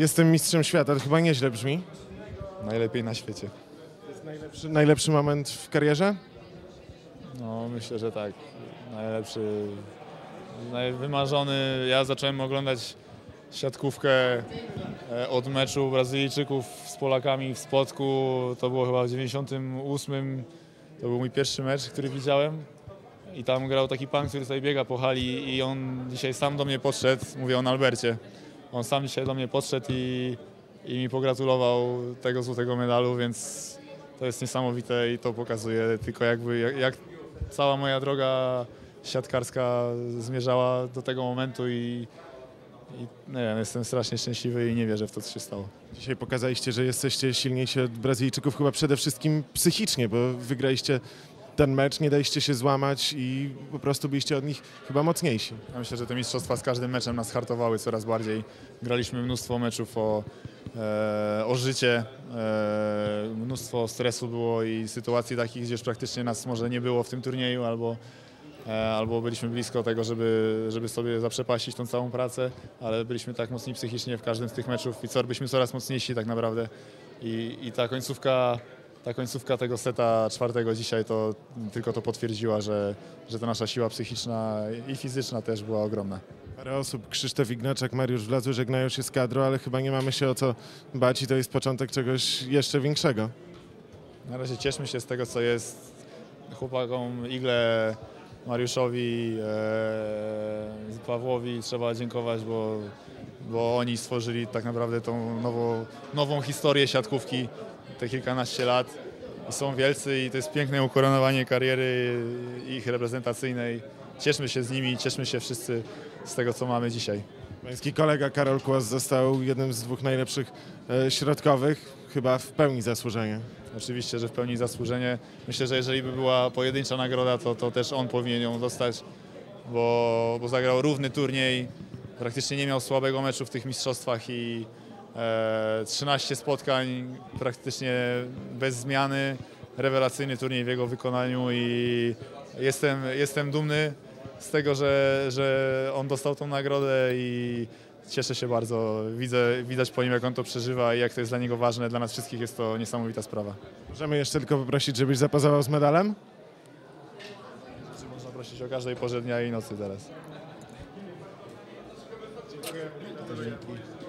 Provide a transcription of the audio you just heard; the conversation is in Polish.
Jestem mistrzem świata, to chyba nieźle brzmi. Najlepiej na świecie. To jest najlepszy, najlepszy moment w karierze? No myślę, że tak. Najlepszy, najwymarzony. Ja zacząłem oglądać siatkówkę e, od meczu Brazylijczyków z Polakami w Spodku. To było chyba w 98. To był mój pierwszy mecz, który widziałem. I tam grał taki pan, który sobie biega po hali i on dzisiaj sam do mnie podszedł, mówię o Albercie. On sam dzisiaj do mnie podszedł i, i mi pogratulował tego złotego medalu, więc to jest niesamowite i to pokazuje tylko jakby jak, jak cała moja droga siatkarska zmierzała do tego momentu i, i nie wiem, jestem strasznie szczęśliwy i nie wierzę w to, co się stało. Dzisiaj pokazaliście, że jesteście silniejsi od Brazylijczyków chyba przede wszystkim psychicznie, bo wygraliście ten mecz, nie daliście się złamać i po prostu byliście od nich chyba mocniejsi. Ja myślę, że te mistrzostwa z każdym meczem nas hartowały coraz bardziej. Graliśmy mnóstwo meczów o, e, o życie, e, mnóstwo stresu było i sytuacji takich, gdzie już praktycznie nas może nie było w tym turnieju albo, e, albo byliśmy blisko tego, żeby, żeby sobie zaprzepaścić tą całą pracę, ale byliśmy tak mocni psychicznie w każdym z tych meczów i byliśmy coraz mocniejsi tak naprawdę i, i ta końcówka ta końcówka tego seta czwartego dzisiaj to tylko to potwierdziła, że, że ta nasza siła psychiczna i fizyczna też była ogromna. Parę osób, Krzysztof Ignaczak, Mariusz Wlazły żegnają się z kadrą, ale chyba nie mamy się o co bać i to jest początek czegoś jeszcze większego. Na razie cieszmy się z tego, co jest chłopakom Igle, Mariuszowi, e, Pawłowi trzeba dziękować, bo, bo oni stworzyli tak naprawdę tą nową, nową historię siatkówki te kilkanaście lat i są wielcy i to jest piękne ukoronowanie kariery ich reprezentacyjnej. Cieszmy się z nimi, cieszmy się wszyscy z tego, co mamy dzisiaj. Pański kolega Karol Kłos został jednym z dwóch najlepszych e, środkowych, chyba w pełni zasłużenie. Oczywiście, że w pełni zasłużenie. Myślę, że jeżeli by była pojedyncza nagroda, to, to też on powinien ją dostać, bo, bo zagrał równy turniej, praktycznie nie miał słabego meczu w tych mistrzostwach i 13 spotkań praktycznie bez zmiany. Rewelacyjny turniej w jego wykonaniu i jestem, jestem dumny z tego, że, że on dostał tą nagrodę i cieszę się bardzo. Widzę, widać po nim, jak on to przeżywa i jak to jest dla niego ważne. Dla nas wszystkich jest to niesamowita sprawa. Możemy jeszcze tylko poprosić, żebyś zapozował z medalem? Można prosić o każdej porze dnia i nocy teraz. Dzięki.